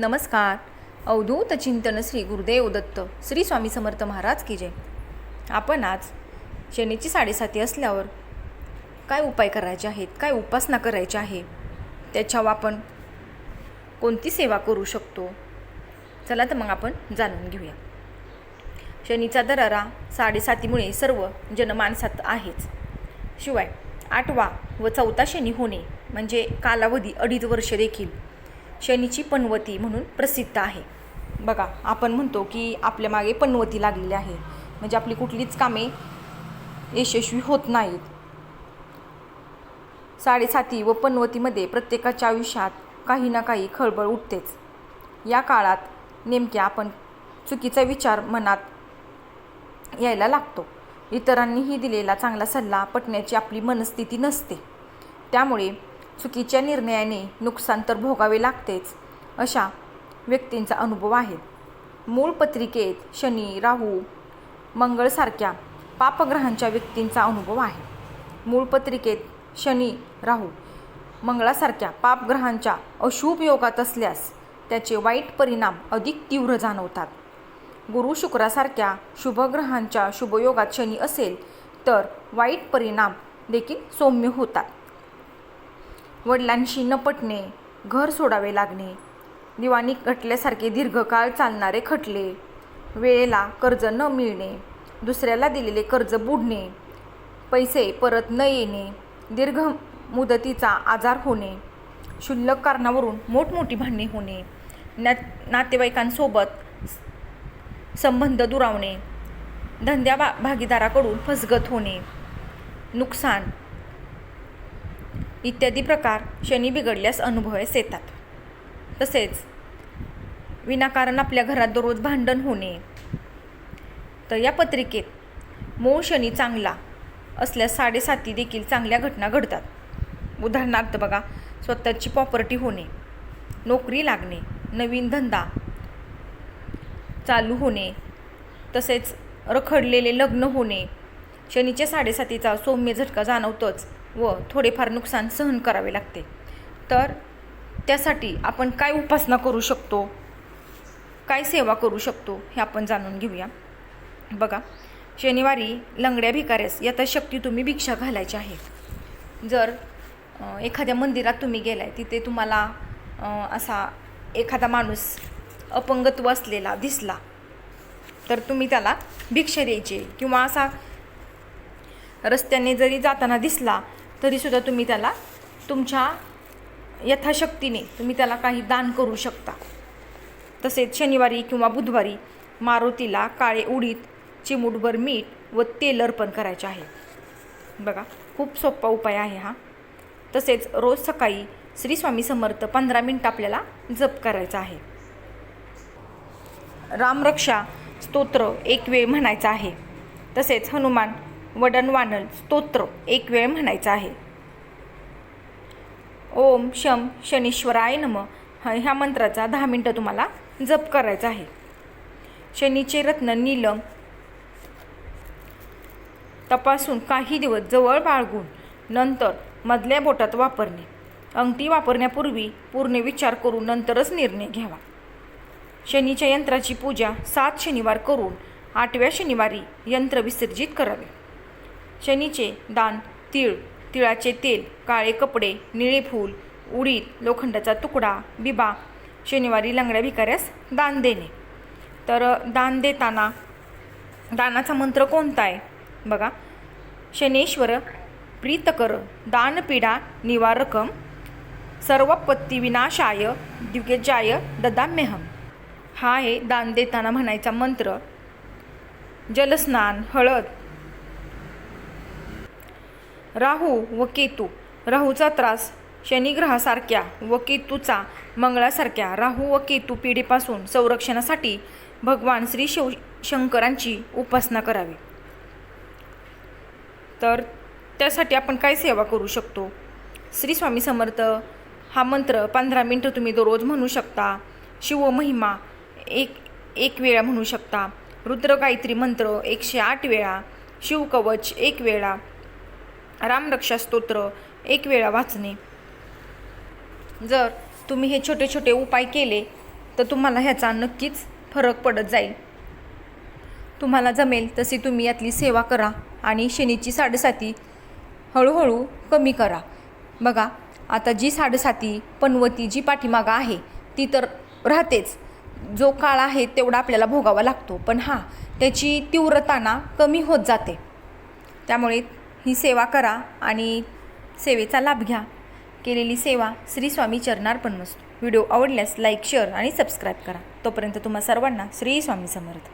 नमस्कार. अवधूत चिंतन श्री गुरुदेव दत्त श्री स्वामी समर्थ महाराज की जय. आपण आज शनीची साडेसाती असल्यावर काय उपाय करायचे आहेत काय उपासना करायची आहे त्याच्यावर आपण कोणती सेवा करू शकतो? चला तर मग आपण जाणून घेऊया. शनीचा दरारा साडेसातीमुळे सर्व जनमानसात आहेच. शिवाय आठवा व चौथा शनी होणे म्हणजे कालावधी अडीच वर्ष देखील शनीची पनवती म्हणून प्रसिद्ध आहे. बघा आपण म्हणतो की आपल्या मागे पनवती लागलेली आहे. म्हणजे आपली कुठलीच कामे यशस्वी होत नाहीत. साडेसाती व पनवतीमध्ये प्रत्येकाच्या आयुष्यात काही ना काही खळबळ उठतेच. या काळात नेमक्या आपण चुकीचा विचार मनात यायला लागतो. इतरांनीही दिलेला चांगला सल्ला पटण्याची आपली मनस्थिती नसते. त्यामुळे चुकीच्या निर्णयाने नुकसान तर भोगावे लागतेच अशा व्यक्तींचा अनुभव आहे. मूळ पत्रिकेत शनी राहू मंगळसारख्या पापग्रहांच्या व्यक्तींचा अनुभव आहे. मूळ पत्रिकेत शनी राहू मंगळासारख्या पापग्रहांच्या अशुभ योगात असल्यास त्याचे वाईट परिणाम अधिक तीव्र जाणवतात. गुरु शुक्रासारख्या शुभग्रहांच्या शुभयोगात शनी असेल तर वाईट परिणाम देखील सौम्य होतात. वडिलांशी न पटणे घर सोडावे लागणे. दिवाणी खटल्यासारखे दीर्घकाळ चालणारे खटले. वेळेला कर्ज न मिळणे. दुसऱ्याला दिलेले कर्ज बुडणे. पैसे परत न येणे. दीर्घ मुदतीचा आजार होणे. क्षुल्लक कारणावरून मोठमोठी भांडणे होणे. ना नातेवाईकांसोबत संबंध दुरावणे. धंद्या भा भागीदाराकडून फसगत होणे. नुकसान इत्यादी प्रकार शनी बिघडल्यास अनुभवास येतात. तसेच विनाकारण आपल्या घरात दररोज भांडण होणे. तर या पत्रिकेत मूळ शनी चांगला असल्यास साडेसाती देखील चांगल्या घटना घडतात. उदाहरणार्थ बघा स्वतःची प्रॉपर्टी होणे नोकरी लागणे नवीन धंदा चालू होणे तसेच रखडलेले लग्न होणे शनीच्या साडेसातीचा सौम्य झटका जाणवतोच. व थोडेफार नुकसान सहन करावे लागते. तर त्यासाठी आपण काय उपासना करू शकतो? काय सेवा करू शकतो? हे आपण जाणून घेऊया. बघा शनिवारी लंगड्या भिकाऱ्यास यथाशक्ती तुम्ही भिक्षा घालायची आहे. जर एखाद्या मंदिरात तुम्ही गेलाय तिथे तुम्हाला असा एखादा माणूस अपंगत्व असलेला दिसला तर तुम्ही त्याला भिक्षा द्यायची. किंवा असा रस्त्याने जरी जाताना दिसला तरीसुद्धा तुम्ही त्याला तुमच्या यथाशक्तीने तुम्ही त्याला काही दान करू शकता. तसेच शनिवारी किंवा बुधवारी मारुतीला काळे उडीद चिमूटभर मीठ व तेल अर्पण करायचे आहे. बघा खूप सोपा उपाय आहे हा. तसेच रोज सकाळी श्री स्वामी समर्थ पंधरा मिनटं आपल्याला जप करायचा आहे. रामरक्षा स्तोत्र एक वेळ म्हणायचा आहे. तसेच हनुमान वडणवानल स्तोत्र एक वेळ म्हणायचा आहे. ओम शम शनीश्वराय नम. ह्या मंत्राचा दहा मिनटं तुम्हाला जप करायचा आहे. शनीचे रत्न नीलम. तपासून काही दिवस जवळ बाळगून नंतर मधल्या बोटात वापरणे. अंगठी वापरण्यापूर्वी पूर्ण विचार करून नंतरच निर्णय घ्यावा. शनीच्या यंत्राची पूजा सात शनिवार करून आठव्या शनिवारी यंत्र विसर्जित करावे. शनीचे दान तीळ तिळाचे तेल काळे कपडे निळे फूल उडीद लोखंडाचा तुकडा बिबा शनिवारी लंगड्या भिकाऱ्यास दान देणे. तर दान देताना दानाचा मंत्र कोणता आहे? बघा. शनेश्वर प्रीतकर दानपीडा निवारकम सर्वपत्ती विनाशाय दिग्गजाय ददाम्यहम हा आहे दान देताना म्हणायचा मंत्र. जलस्नान हळद राहू व केतू. राहूचा त्रास शनिग्रहासारख्या व केतूचा मंगळासारख्या राहू व केतू पिढीपासून संरक्षणासाठी भगवान श्री शिव शंकरांची उपासना करावी. तर त्यासाठी आपण काय सेवा करू शकतो? श्री स्वामी समर्थ हा मंत्र पंधरा मिनटं तुम्ही दररोज म्हणू शकता. शिवमहिमा एक एक वेळा म्हणू शकता. रुद्र गायत्री मंत्र एकशे आठ वेळा. शिवकवच एक वेळा. रामरक्षा स्तोत्र एक वेळा वाचणे. जर तुम्ही हे छोटे छोटे उपाय केले तर तुम्हाला ह्याचा नक्कीच फरक पडत जाईल. तुम्हाला जमेल तशी तुम्ही यातली सेवा करा आणि शनीची साडेसाती हळूहळू कमी करा. बघा आता जी साडेसाती पनवती जी पाठीमागा आहे ती तर राहतेच. जो काळ आहे तेवढा आपल्याला भोगावा लागतो. पण हां त्याची तीव्रता ना कमी होत जाते. त्यामुळे ही सेवा करा आणि सेवेचा लाभ घ्या. केलेली सेवा श्री स्वामी चरणार्पण नसतो व्हिडिओ आवडल्यास लाईक शेअर आणि सबस्क्राईब करा. तोपर्यंत तुम्हा सर्वांना श्री स्वामी समर्थ.